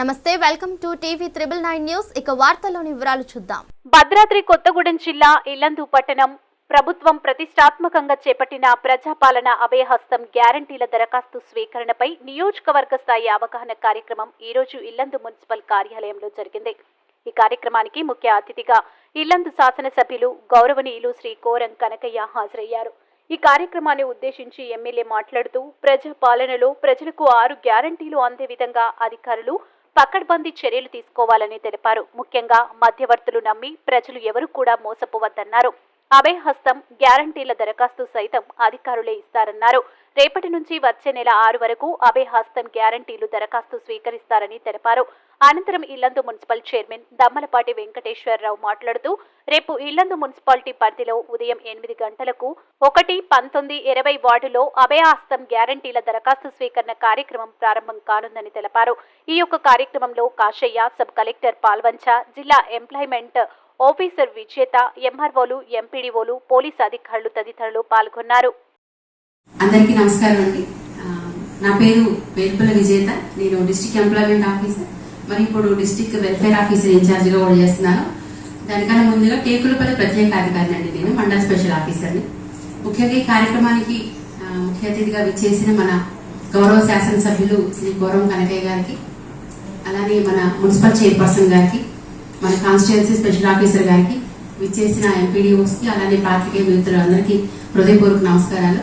నమస్తే welcome to TV triple nine news. ఇక వార్తల్లోని వివరాలు చూద్దాం. భద్రాద్రి కొత్తగూడెం జిల్లా ఇల్లందు పట్టణం ప్రభుత్వం ప్రతిష్టాత్మకంగా చేపట్టిన ప్రజాపాలన అభయహస్తం గ్యారంటీల దరఖాస్తు స్వీకరణపై నియోజకవర్గ స్థాయి అవగాహన కార్యక్రమం ఈ రోజు ఇల్లందు మున్సిపల్ కార్యాలయంలో జరిగింది. ఈ కార్యక్రమానికి ముఖ్య అతిథిగా ఇల్లందు శాసనసభ్యులు గౌరవనీయులు శ్రీ కోరం కనకయ్య హాజరయ్యారు. ఈ కార్యక్రమాన్ని ఉద్దేశించి ఎమ్మెల్యే మాట్లాడుతూ ప్రజా పాలనలో ప్రజలకు ఆరు గ్యారంటీలు అందే విధంగా అధికారులు పకడ్బందీ చర్యలు తీసుకోవాలని తెలిపారు. ముఖ్యంగా మధ్యవర్తులు నమ్మి ప్రజలు ఎవరు కూడా మోసపోవద్దన్నారు. అభయ హస్తం గ్యారంటీల దరఖాస్తు సైతం అధికారులే ఇస్తారన్నారు. రేపటి నుంచి వచ్చే నెల ఆరు వరకు అభయ హస్తం గ్యారంటీలు దరఖాస్తు స్వీకరిస్తారని తెలిపారు. అనంతరం ఇల్లందు మున్సిపల్ చైర్మన్ దమ్మలపాటి వెంకటేశ్వరరావు మాట్లాడుతూ రేపు ఇల్లందు మున్సిపాలిటీ పరిధిలో ఉదయం ఎనిమిది గంటలకు ఒకటి పంతొమ్మిది ఇరవై వార్డులో అభయహస్తం గ్యారంటీల దరఖాస్తు స్వీకరణ కార్యక్రమం ప్రారంభం కానుందని తెలిపారు. ఈ యొక్క కార్యక్రమంలో కాశయ్య సబ్ కలెక్టర్ పాల్వంచ జిల్లా ఎంప్లాయ్మెంట్ ఆఫీసర్ విజేత ఎంఆర్ఓలు ఎంపీడీఓలు పోలీస్ అధికారులు తదితరులు పాల్గొన్నారు. అందరికీ నమస్కారం అండి. నా పేరు వేల్పల విజేత. నేను డిస్ట్రిక్ట్ ఎంప్లాయ్మెంట్ ఆఫీసర్. మరి ఇప్పుడు డిస్టిక్ వెల్ఫేర్ ఆఫీసర్ ఇన్ఛార్జ్గా కూడా చేస్తున్నాను. దానికన్నా ముందుగా టేకులపల్లి ప్రత్యేక అధికారిని అండి నేను మండల స్పెషల్ ఆఫీసర్ని. ముఖ్యంగా ఈ కార్యక్రమానికి ముఖ్య అతిథిగా విచ్చేసిన మన గౌరవ శాసనసభ్యులు శ్రీ గౌరవం కనకయ్య గారికి అలానే మన మున్సిపల్ చైర్పర్సన్ గారికి మన కాన్స్టిట్యున్సీ స్పెషల్ ఆఫీసర్ గారికి విచ్చేసిన ఎంపీడీఓస్కి అలానే పాత్రికేయ మిత్రులు అందరికీ హృదయపూర్వక నమస్కారాలు.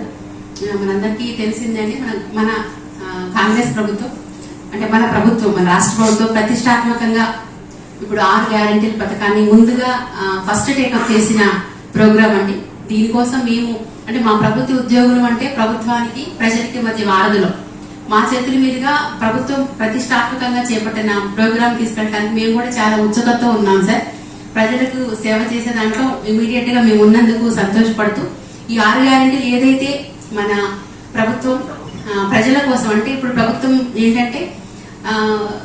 మనందరికీ తెలిసిందండి మన మన కాంగ్రెస్ ప్రభుత్వం అంటే మన ప్రభుత్వం మన రాష్ట్ర ప్రభుత్వం ప్రతిష్టాత్మకంగా ఇప్పుడు ఆరు గ్యారంటీల పథకాన్ని ముందుగా ఫస్ట్ టేకప్ చేసిన ప్రోగ్రామ్ అండి. దీనికోసం మేము అంటే మా ప్రభుత్వ ఉద్యోగులు అంటే ప్రభుత్వానికి ప్రజలకి మధ్య వారధులు మా చేతుల మీదుగా ప్రభుత్వం ప్రతిష్టాత్మకంగా చేపట్టిన ప్రోగ్రామ్ తీసుకెళ్ళడానికి మేము కూడా చాలా ఉత్సుకతతో ఉన్నాం సార్. ప్రజలకు సేవ చేసే దాంట్లో ఇమీడియట్గా మేము ఉన్నందుకు సంతోషపడుతూ ఈ ఆరు గ్యారంటీలు ఏదైతే మన ప్రభుత్వం ప్రజల కోసం అంటే ఇప్పుడు ప్రభుత్వం ఏంటంటే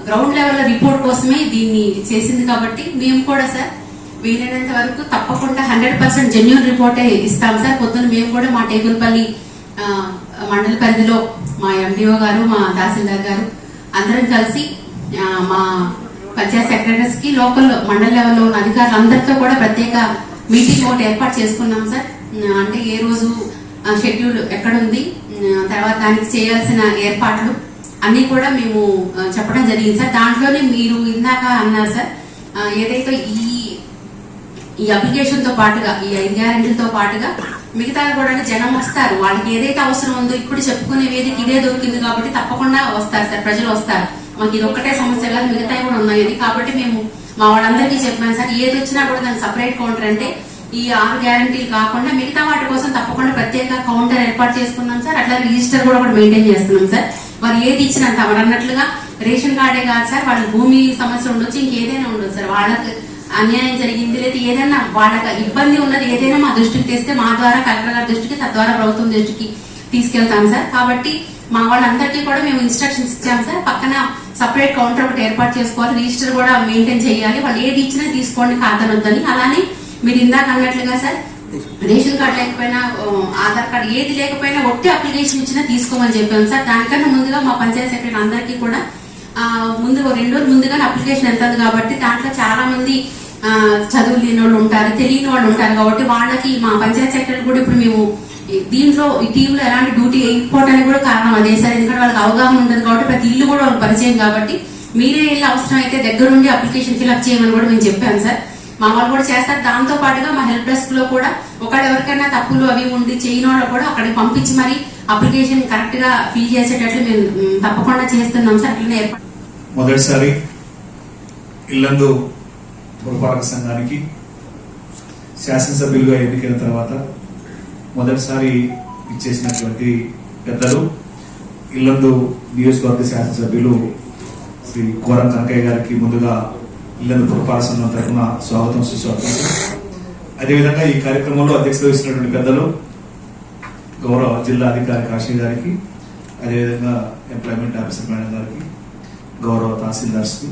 గ్రౌండ్ లెవెల్ రిపోర్ట్ కోసమే దీన్ని చేసింది కాబట్టి మేము కూడా సార్ వీలైనంత వరకు తప్పకుండా హండ్రెడ్ పర్సెంట్ జెన్యున్ రిపోర్టే ఇస్తాం సార్. పొద్దున్న మేము కూడా మా టేకులపల్లి మండల పరిధిలో మా ఎండిఓ గారు మా తహసీల్దార్ గారు అందరం కలిసి మా పంచాయత్ సెక్రటరీస్కి లోకల్ మండల లెవెల్లో ఉన్న అధికారులు అందరితో కూడా ప్రత్యేక మీటింగ్ ఒకటి ఏర్పాటు చేసుకున్నాం సార్. అంటే ఏ రోజు షెడ్యూల్ ఎక్కడుంది తర్వాత దానికి చేయాల్సిన ఏర్పాట్లు అన్ని కూడా మేము చెప్పడం జరిగింది. సార్ దాంట్లోనే మీరు ఇందాక అన్నారు సార్ ఏదైతే ఈ ఈ అప్లికేషన్తో పాటుగా ఈ ఐదు గ్యారెంటీలతో పాటుగా మిగతా కూడా జనం వస్తారు. వాళ్ళకి ఏదైతే అవసరం ఉందో ఇప్పుడు చెప్పుకునే వేదిక ఇదే దొరికింది కాబట్టి తప్పకుండా వస్తారు సార్ ప్రజలు వస్తారు. మాకు ఇది ఒక్కటే సమస్య కాదు మిగతా కూడా ఉన్నాయని కాబట్టి మేము మా వాళ్ళందరికీ చెప్పాను సార్. ఏది వచ్చినా కూడా దానికి సపరేట్ కౌంటర్ అంటే ఈ ఆరు గ్యారంటీలు కాకుండా మిగతా వాటి కోసం తప్పకుండా ప్రత్యేక కౌంటర్ ఏర్పాటు చేసుకున్నాం సార్. అట్లా రిజిస్టర్ కూడా మెయింటైన్ చేస్తున్నాం సార్. వారు ఏది ఇచ్చినంత వారు అన్నట్లుగా రేషన్ కార్డే కాదు సార్ వాళ్ళ భూమి సమస్య ఉండొచ్చు ఇంకేదైనా ఉండదు సార్. వాళ్ళకి అన్యాయం జరిగింది లేదా ఏదైనా వాళ్ళకి ఇబ్బంది ఉన్నది ఏదైనా మా దృష్టికి తెస్తే మా ద్వారా కలెక్టర్ గారి దృష్టికి తద్వారా ప్రభుత్వం దృష్టికి తీసుకెళ్తాం సార్. కాబట్టి మా వాళ్ళందరికీ కూడా మేము ఇన్స్ట్రక్షన్స్ ఇచ్చాం సార్. పక్కన సపరేట్ కౌంటర్ ఒకటి ఏర్పాటు చేసుకోవాలి రిజిస్టర్ కూడా మెయింటైన్ చేయాలి. వాళ్ళు ఏది ఇచ్చినా తీసుకోండి కాదనొద్దని అలానే మీరు ఇందాక అన్నట్లుగా సార్ రేషన్ కార్డు లేకపోయినా ఆధార్ కార్డు ఏది లేకపోయినా ఒట్టి అప్లికేషన్ ఇచ్చినా తీసుకోమని చెప్పాం సార్. దానికన్నా ముందుగా మా పంచాయత్ సెక్రటరీ అందరికీ కూడా ముందు రెండు రోజులు ముందుగానే అప్లికేషన్ వెళ్తుంది కాబట్టి దాంట్లో చాలా మంది చదువు లేని వాళ్ళు ఉంటారు తెలియని వాళ్ళు ఉంటారు కాబట్టి వాళ్ళకి మా పంచాయత్ సెక్రటరీ కూడా ఇప్పుడు మేము దీంట్లో ఈ టీంలో ఎలాంటి డ్యూటీ వేయకపోవడానికి కూడా కారణం అదే సార్. ఎందుకంటే వాళ్ళకి అవగాహన ఉండదు కాబట్టి ప్రతి ఇల్లు కూడా వాళ్ళకి పరిచయం కాబట్టి మీరే వెళ్ళి అవసరం అయితే దగ్గరుండి అప్లికేషన్ ఫిల్అప్ చేయమని కూడా మేము చెప్పాను సార్. మా వాళ్ళు కూడా చేస్తారు. దాంతో పాటుగా మా హెల్ప్ డెస్క్లో కూడా ఒకవేళ ఎవరికైనా తప్పులు అవి ఉండి చేయని వాళ్ళు కూడా అక్కడికి పంపించి మరి అప్లికేషన్ కరెక్ట్గా ఫిల్ చేసేటట్లు మేము తప్పకుండా చేస్తున్నాం సార్. అట్లనే ఏర్పాటు మొదటిసారి ఇల్లందు పురపాలక సంఘానికి శాసనసభ్యులుగా ఎన్నికైన తర్వాత మొదటిసారి ఇచ్చేసినటువంటి పెద్దలు ఇల్లందు నియోజకవర్గ శాసనసభ్యులు శ్రీ కోరం కనకయ్య గారికి ముందుగా ఇళ్ళను పురపాలక తరఫున స్వాగతం సుస్వాగతం. అదేవిధంగా ఈ కార్యక్రమంలో అధ్యక్షత వహిస్తున్నటువంటి పెద్దలు గౌరవ జిల్లా అధికారి కాశీ గారికి అదేవిధంగా ఎంప్లాయ్మెంట్ ఆఫీసర్ మేడం గారికి గౌరవ తహసీల్దార్స్కి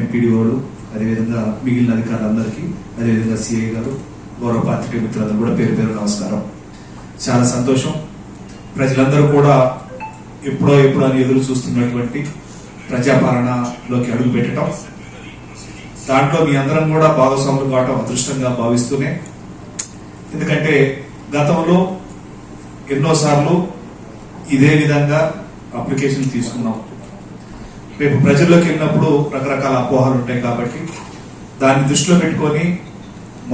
ఎంపీడీఓలు అదేవిధంగా మిగిలిన అధికారులందరికీ అదేవిధంగా సిఐ గారు గౌరవ పాత్రికేయ మిత్రులందరూ కూడా పేరు పేరు నమస్కారం. చాలా సంతోషం. ప్రజలందరూ కూడా ఎప్పుడో ఎప్పుడో అని ఎదురు చూస్తున్నటువంటి ప్రజాపాలనలోకి అడుగు పెట్టడం దాంట్లో మీ అందరం కూడా భాగస్వాములు కావటం అదృష్టంగా భావిస్తూనే. ఎందుకంటే గతంలో ఎన్నోసార్లు ఇదే విధంగా అప్లికేషన్ తీసుకున్నాం. రేపు ప్రజల్లోకి వెళ్ళినప్పుడు రకరకాల అపోహలు ఉంటాయి కాబట్టి దాన్ని దృష్టిలో పెట్టుకొని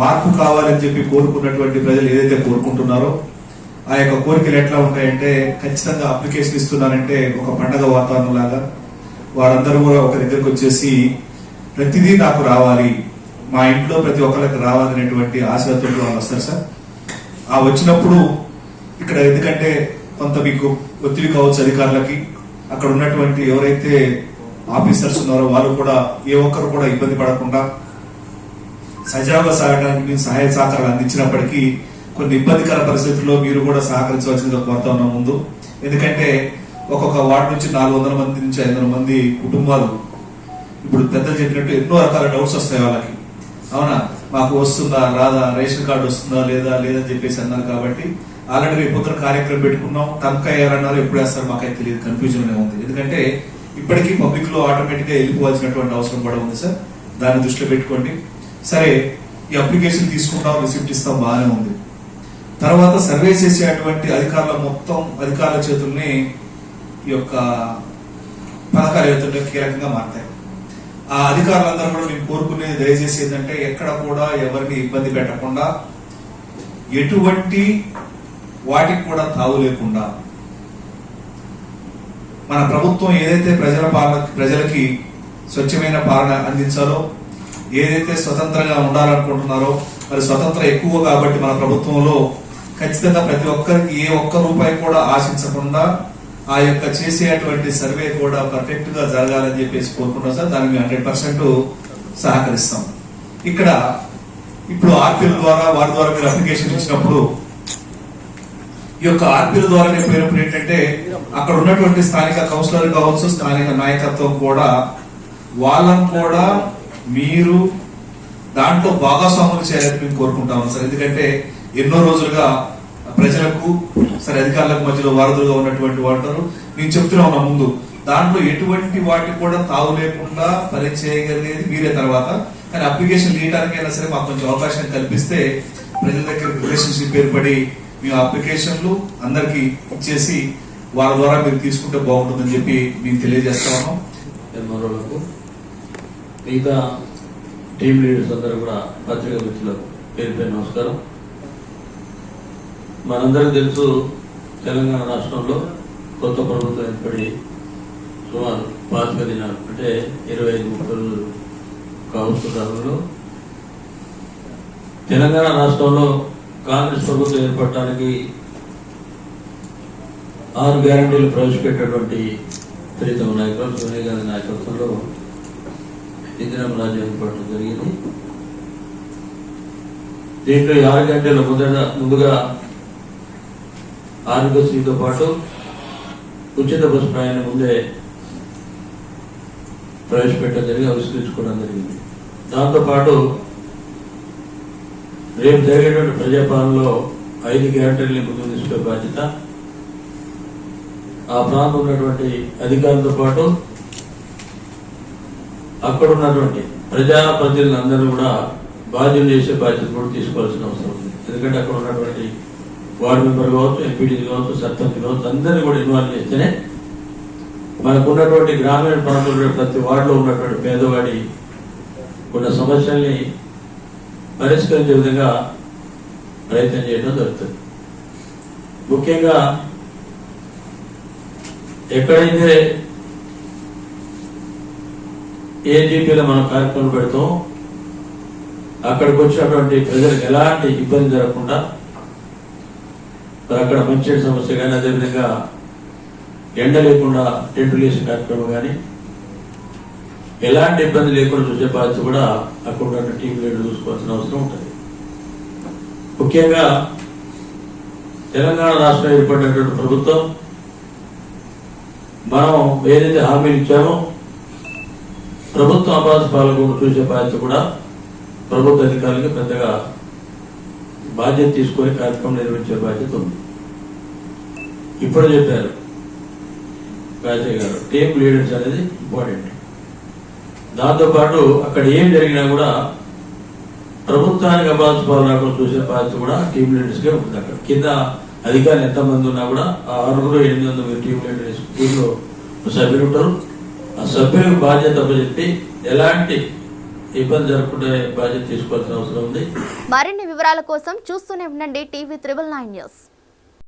మార్పు కావాలని చెప్పి కోరుకున్నటువంటి ప్రజలు ఏదైతే కోరుకుంటున్నారో ఆ యొక్క కోరికలు ఎట్లా ఉంటాయంటే ఖచ్చితంగా అప్లికేషన్ ఇస్తున్నారంటే ఒక పండగ వాతావరణం లాగా. వారందరూ కూడా ఒక దగ్గరకు వచ్చేసి ప్రతిదీ నాకు రావాలి. మా ఇంట్లో ప్రతి ఒక్కరికి రావాలనేటువంటి ఆశతో వాళ్ళు వస్తారు సార్. ఆ వచ్చినప్పుడు ఇక్కడ ఎందుకంటే కొంత మీకు ఒత్తిడి కావచ్చు అధికారులకి అక్కడ ఉన్నటువంటి ఎవరైతే ఆఫీసర్స్ ఉన్నారో వాళ్ళు కూడా ఏ ఒక్కరు కూడా ఇబ్బంది పడకుండా సజావుగా సాగడానికి మేము సహాయ సహకారాలు అందించినప్పటికీ కొన్ని ఇబ్బందికర పరిస్థితుల్లో మీరు కూడా సహకరించవలసిందిగా కోరుతా ఉన్నాం ముందు. ఎందుకంటే ఒక్కొక్క వార్డు నుంచి నాలుగు వందల మంది నుంచి ఐదు వందల మంది కుటుంబాలు ఇప్పుడు పెద్దలు చెప్పినట్టు ఎన్నో రకాల డౌట్స్ వస్తాయి వాళ్ళకి. అవునా? మాకు వస్తుందా? రాదా? రేషన్ కార్డు వస్తుందా? లేదా? లేదని చెప్పేసి అన్నారు కాబట్టి ఆల్రెడీ రేపు పొద్దున కార్యక్రమం పెట్టుకున్నాం. టంక్ అయ్యారన్నారు ఎప్పుడు వేస్తారు మాకైతే తెలియదు. కన్ఫ్యూజన్ ఉంది. ఎందుకంటే ఇప్పటికీ పబ్లిక్లో ఆటోమేటిక్గా వెళ్ళిపోవాల్సినటువంటి అవసరం కూడా ఉంది సార్ దాన్ని దృష్టిలో పెట్టుకోండి. సరే ఈ అప్లికేషన్ తీసుకుంటాం రిసిప్ట్ ఇస్తాం బాగానే ఉంది. తర్వాత సర్వే చేసేటువంటి అధికారుల మొత్తం అధికారుల చేతుల్ని ఈ యొక్క పథకాల ఏవైతే కీలకంగా మారుతాయి. ఆ అధికారులందరూ కూడా మేము కోరుకునేది దయచేసి ఏంటంటే ఎక్కడ కూడా ఎవరిని ఇబ్బంది పెట్టకుండా ఎటువంటి వాటికి కూడా తావు లేకుండా మన ప్రభుత్వం ఏదైతే ప్రజల పాలన ప్రజలకి స్వచ్ఛమైన పాలన అందించాలో ఏదైతే స్వతంత్రంగా ఉండాలనుకుంటున్నారో మరి స్వతంత్రం ఎక్కువ కాబట్టి మన ప్రభుత్వంలో ఖచ్చితంగా ప్రతి ఒక్కరికి ఏ ఒక్క రూపాయి కూడా ఆశించకుండా ఆ యొక్క చేసేటువంటి సర్వే కూడా పర్ఫెక్ట్గా జరగాలని చెప్పేసి కోరుకుంటున్నాం సార్. దానికి హండ్రెడ్ పర్సెంట్ సహకరిస్తాం. ఇక్కడ ఇప్పుడు ఆర్పీల ద్వారా వారి ద్వారా మీరు అప్లికేషన్ ఇచ్చినప్పుడు ఈ యొక్క ఆర్పీల ద్వారా నేను పోయినప్పుడు ఏంటంటే అక్కడ ఉన్నటువంటి స్థానిక కౌన్సిలర్ కావచ్చు స్థానిక నాయకత్వం కూడా వాళ్ళని కూడా మీరు దాంట్లో భాగస్వాములు చేయాలని మేము కోరుకుంటాము సార్. ఎందుకంటే ఎన్నో రోజులుగా ప్రజలకు సరే అధికారులకు మధ్యలో వారధులుగా ఉన్నటువంటి వాటారు నేను చెప్తూనే ఉన్నా ముందు దాంట్లో ఎటువంటి వాటి కూడా తావు లేకుండా పని చేయగలిగేది మీరే తర్వాత. కానీ అప్లికేషన్ అయినా సరే మాకు కొంచెం అవకాశం కల్పిస్తే ప్రజల దగ్గర రిలేషన్షిప్ ఏర్పడి మేము అప్లికేషన్లు అందరికి ఇచ్చేసి వాళ్ళ ద్వారా మీరు తీసుకుంటే బాగుంటుందని చెప్పి మేము తెలియజేస్తా ఉన్నాం. ఎంఆర్ఓలకు మిగతా టీం లీడర్స్ అందరూ కూడా పత్రికా మిత్రులకు పేరు పేరు నమస్కారం. మనందరికీ తెలుసు తెలంగాణ రాష్ట్రంలో కొత్త ప్రభుత్వం ఏర్పడి సుమారు పాతిక దినాలు అంటే ఇరవై ఐదు ముప్పై రోజులు కావచ్చు తెలంగాణ రాష్ట్రంలో కాంగ్రెస్ ప్రభుత్వం ఏర్పడటానికి ఆరు గ్యారంటీలు ప్రవేశపెట్టినటువంటి ప్రీతమ నాయకులు సోనియా గాంధీ నాయకత్వంలో ఇందిరం రాజ్యం ఏర్పడటం జరిగింది. దీంట్లో ఈ ఆరు గంటల ముందర ముందుగా ఆరోగ్యశ్రీతో పాటు ఉచిత బస్సు ప్రయాణం ముందే ప్రవేశపెట్టడం జరిగి ఆవిష్కరించుకోవడం జరిగింది. దాంతోపాటు రేపు జరిగేటువంటి ప్రజాపాలనలో ఐదు గ్యారంటీలని ముందుకు తీసుకునే బాధ్యత. ఆ ప్రాంతం ఉన్నటువంటి అధికారులతో పాటు అక్కడ ఉన్నటువంటి ప్రజాప్రతినిధులందరూ కూడా బాధ్యం చేసే బాధ్యత కూడా తీసుకోవాల్సిన అవసరం ఉంది. ఎందుకంటే అక్కడ ఉన్నటువంటి వార్డు మెంబర్ కావచ్చు ఎంపీటీ కావచ్చు సర్పంచ్ కావచ్చు అందరినీ కూడా ఇన్వాల్వ్ చేస్తేనే మనకు ఉన్నటువంటి గ్రామీణ ప్రాంతంలో ప్రతి వార్డులో ఉన్నటువంటి పేదవాడి ఉన్న సమస్యల్ని పరిష్కరించే విధంగా ప్రయత్నం చేయడం జరుగుతుంది. ముఖ్యంగా ఎక్కడైతే ఏజీపీలో మనం కార్యక్రమం పెడతాం అక్కడికి వచ్చినటువంటి ప్రజలకు ఎలాంటి ఇబ్బంది జరగకుండా అక్కడ మంచి సమస్య కానీ అదేవిధంగా ఎండ లేకుండా టెంట్ వేసే కార్యక్రమం కానీ ఎలాంటి ఇబ్బంది లేకుండా చూసే బాధ్యత కూడా అక్కడ ఉన్న టీం లీడర్ చూసుకోవాల్సిన అవసరం ఉంటుంది. ముఖ్యంగా తెలంగాణ రాష్ట్రం ఏర్పడినటువంటి ప్రభుత్వం మనం ఏదైతే హామీలు ఇచ్చామో ప్రభుత్వ అబాధ పాలకుండా చూసే బాధ్యత కూడా ప్రభుత్వ అధికారులకు పెద్దగా బాధ్యత తీసుకొని కార్యక్రమం నిర్వహించే బాధ్యత ఉంది. ఇప్పుడు చెప్పారు. గాయత్రి గారు టీమ్ లీడర్స్ అనేది ఇంపార్టెంట్. దాంతోపాటు అక్కడ ఏం జరిగినా కూడా ప్రభుత్వానికి అబాల్సిపాలు రాకుండా చూసే బాధ్యత కూడా టీమ్ లీడర్స్కే ఉంటుంది అక్కడ. కింద అధికారులు ఎంతమంది ఉన్నా కూడా ఆ ఆరుగురు ఎనిమిది వందల మీరు టీమ్ లీడర్స్ టీంలో సభ్యులు ఉంటారు. ఆ సభ్యులకు బాధ్యత చెప్పి ఎలాంటి ఇబ్బంది జరగకుండా బాధ్యత తీసుకోవాల్సిన అవసరం ఉంది. మరిన్ని వివరాల కోసం చూస్తూనే ఉండండి టీవీ త్రిబుల్ నైన్ న్యూస్.